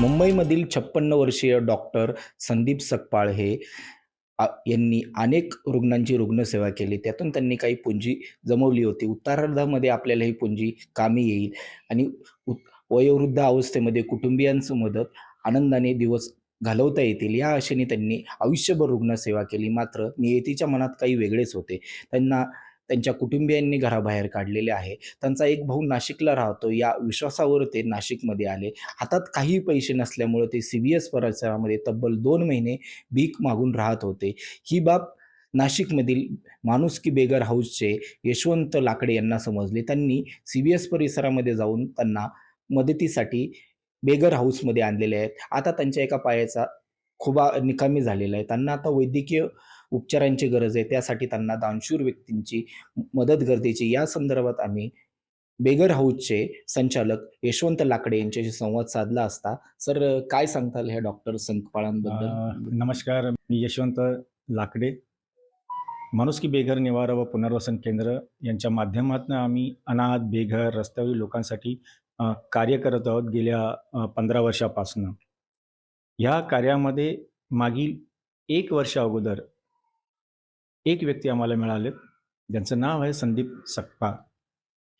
मुंबईमधील छप्पन्न वर्षीय डॉक्टर संदीप सकपाळ हे यांनी अनेक रुग्णांची रुग्णसेवा केली. त्यातून त्यांनी काही पुंजी जमवली होती. उत्तरार्धामध्ये आपल्याला ही पुंजी कामी येईल आणि वयोवृद्ध अवस्थेमध्ये कुटुंबियांचं मदत आनंदाने दिवस घालवता येतील, या आशेने त्यांनी आयुष्यभर रुग्णसेवा केली. मात्र नियतीच्या मनात काही वेगळेच होते. त्यांना त्यांच्या कुटुंबियांनी घराबाहेर काढलेले आहे. त्यांचा एक भाऊ नाशिकला राहतो. या विश्वासावर ते नाशिकमध्ये आले. हातात काही पैसे नसल्यामुळे ते सी-बी-एस परिसरामध्ये तब्बल दोन महिने भीक मागून राहत होते. ही बाब नाशिकमधील माणुसकी बेगर हाऊसचे यशवंत लाकडे यांना समजले त्यांनी सी-बी-एस परिसरामध्ये जाऊन त्यांना मदतीसाठी बेगर हाऊसमध्ये आणलेले आहेत. आता त्यांच्या एका पायाचा खुबा निकामी झालेला आहे. त्यांना आता वैद्यकीय उपचारांची गरज आहे. त्यासाठी त्यांना दानशूर व्यक्तींची मदत गरजेची या संदर्भात आम्ही बेगर हाऊसचे संचालक यशवंत लाकडे यांच्याशी संवाद साधला असता, सर काय सांगताल ह्या डॉक्टर संकपाळांबद्दल? नमस्कार. मी यशवंत लाकडे. माणुसकी बेघर निवारा व पुनर्वसन केंद्र यांच्या माध्यमातून आम्ही अनाथ, बेघर, रस्त्यावरील लोकांसाठी कार्य करत आहोत गेल्या पंधरा वर्षापासून ह्या कार्यामध्ये मागील एक वर्ष अगोदर एक व्यक्ती आम्हाला मिळालेत. ज्यांचं नाव आहे संदीप सकपाळ.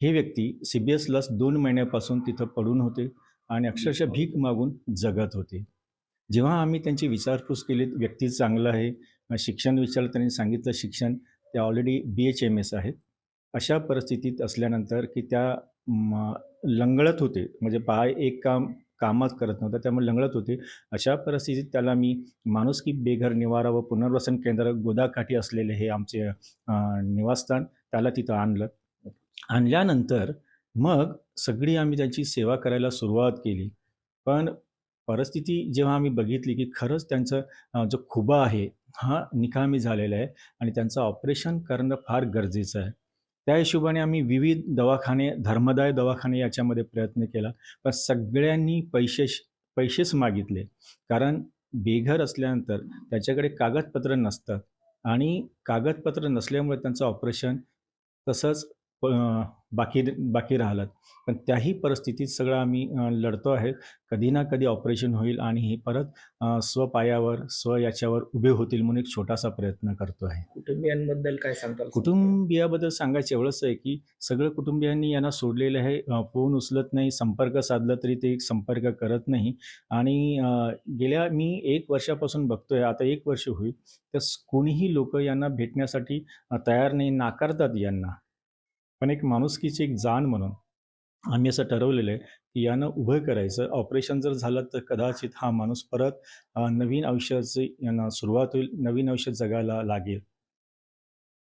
हे व्यक्ती सी-बी-एस लस 2 महिन्यापासून तिथं पडून होते आणि अक्षरशः भीक मागून जगत होते. जेव्हा आम्ही त्यांची विचारपूस केली, व्यक्ती चांगलं आहे. शिक्षण विचारलं त्यांनी सांगितलं शिक्षण ते ऑलरेडी बी-एच-एम-एस आहेत. अशा परिस्थितीत असल्यानंतर की त्या लंगळत होते. म्हणजे पाय एक काम कामच करत नव्हता. त्यामुळे लंगळत होते. अशा परिस्थितीत त्याला मी माणुसकी बेघर निवारा व पुनर्वसन केंद्र गोदाकाठी असलेले हे आमचे निवासस्थान त्याला तिथं आणलं. आणल्यानंतर मग सगळी आम्ही त्यांची सेवा करायला सुरुवात केली. पण परिस्थिती जेव्हा आम्ही बघितली की खरंच त्यांचं जो खुबा आहे हा निकामी झालेला आहे आणि त्यांचं ऑपरेशन करणं फार गरजेचं आहे. त्या हिशोबाने आम्ही विविध दवाखाने, धर्मदाय दवाखाने याच्यामध्ये प्रयत्न केला. पण सगळ्यांनी पैसे पैसेच मागितले. कारण बेघर असल्यानंतर त्याच्याकडे कागदपत्र नसतात आणि कागदपत्र नसल्यामुळे त्यांचं ऑपरेशन तसंच बाकी बाकी राहिलं. पण त्याही परिस्थितीत सगळं आम्ही लढतो आहे. कधी ना कधी ऑपरेशन होईल आणि हे परत स्वपायावर, स्व याच्यावर उभे होतील म्हणून एक छोटासा प्रयत्न करतो आहे. कुटुंबियांबद्दल काय सांगताल? कुटुंबियाबद्दल सांगायचं एवढंच आहे की सगळं कुटुंबियांनी यांना सोडलेलं आहे. फोन उचलत नाही, संपर्क साधला तरी ते संपर्क करत नाही आणि गेल्या मी 1 वर्षापासून बघतोय, आता 1 वर्ष होईल, तर कोणीही लोकं यांना भेटण्यासाठी तयार नाही, नाकारतात यांना. पण एक माणुसकीची एक जाण म्हणून आम्ही असं ठरवलेलं आहे की यानं उभं करायचं. ऑपरेशन जर झालं तर कदाचित हा माणूस परत नवीन आयुष्याची यांना सुरुवात होईल, नवीन आयुष्य जगायला लागेल.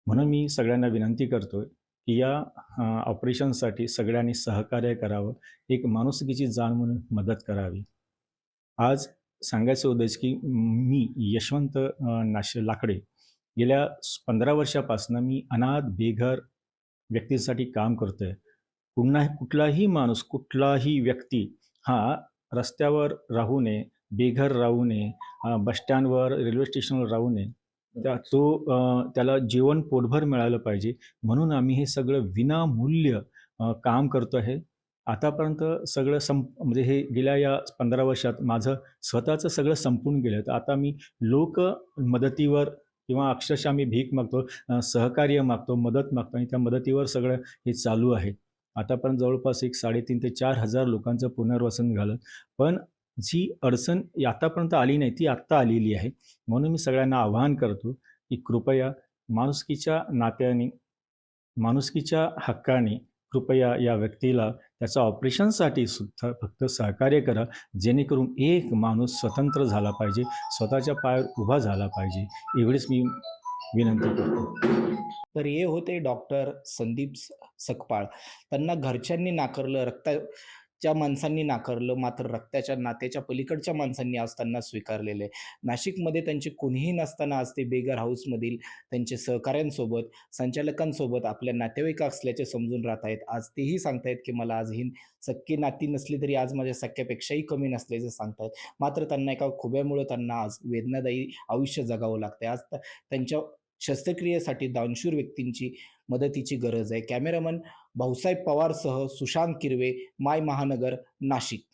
म्हणून मी सगळ्यांना विनंती करतोय की या ऑपरेशनसाठी सगळ्यांनी सहकार्य करावं. एक माणुसकीची जाण म्हणून मदत करावी. आज सांगायचं उद्देश की मी यशवंत नाश लाकडे गेल्या पंधरा वर्षापासून मी अनाथ, बेघर व्यक्तींसाठी काम करतंय पुन्हा कुठलाही माणूस, कुठलाही व्यक्ती हा रस्त्यावर राहू नये, बेघर राहू नये, अ, बस स्टँडवर, रेल्वे स्टेशनवर राहू नये. त्या तो त्याला जेवण पोटभर मिळालं पाहिजे म्हणून आम्ही हे सगळं विनामूल्य काम करतो आहे. आतापर्यंत सगळं संप म्हणजे हे गेल्या या 15 वर्षात माझं स्वतःचं सगळं संपून गेलं. तर आता मी लोक मदतीवर किंवा अक्षरशः आम्ही भीक मागतो, सहकार्य मागतो, मदत मागतो आणि त्या मदतीवर सगळं हे चालू आहे. आतापर्यंत जवळपास एक साडेतीन ते चार हजार लोकांचं पुनर्वसन झालं. पण जी अडचण आतापर्यंत आली नाही, ती आत्ता आलेली आहे. म्हणून मी सगळ्यांना आवाहन करतो की कृपया माणुसकीच्या नात्याने, माणुसकीच्या हक्काने कृपया या व्यक्तीला त्याच्या ऑपरेशनसाठी सुद्धा फक्त सहकार्य करा. जेणेकरून एक माणूस स्वतंत्र झाला पाहिजे, स्वतःच्या पायावर उभा झाला पाहिजे. एवढीच मी विनंती करतो. तर हे होते डॉक्टर संदीप स सकपाळ. त्यांना घरच्यांनी नाकारलं, ज्या माणसांनी नाकारलं, मात्र रक्ताच्या नात्याच्या पलीकडच्या माणसांनी आज त्यांना स्वीकारलेलं आहे. नाशिकमध्ये त्यांचे कोणीही नसताना आज ते बेगर हाऊसमधील त्यांचे सहकाऱ्यांसोबत, संचालकांसोबत आपल्या नातेवाईक असल्याचे समजून राहत आहेत. आज तेही सांगतायत की मला आज ही सख्खी नाती नसली तरी आज माझ्या सख्यापेक्षाही कमी नसल्याचं सांगतायत. मात्र त्यांना एका खुब्यामुळं त्यांना आज वेदनादायी आयुष्य जगावं लागतंय. आज त्यांच्या शस्त्रक्रियेसाठी दानशूर व्यक्तींची मदतीची गरज आहे. कॅमेरामन भाऊसाहेब पवारसह सुशांत किरवे, माय महानगर, नाशिक.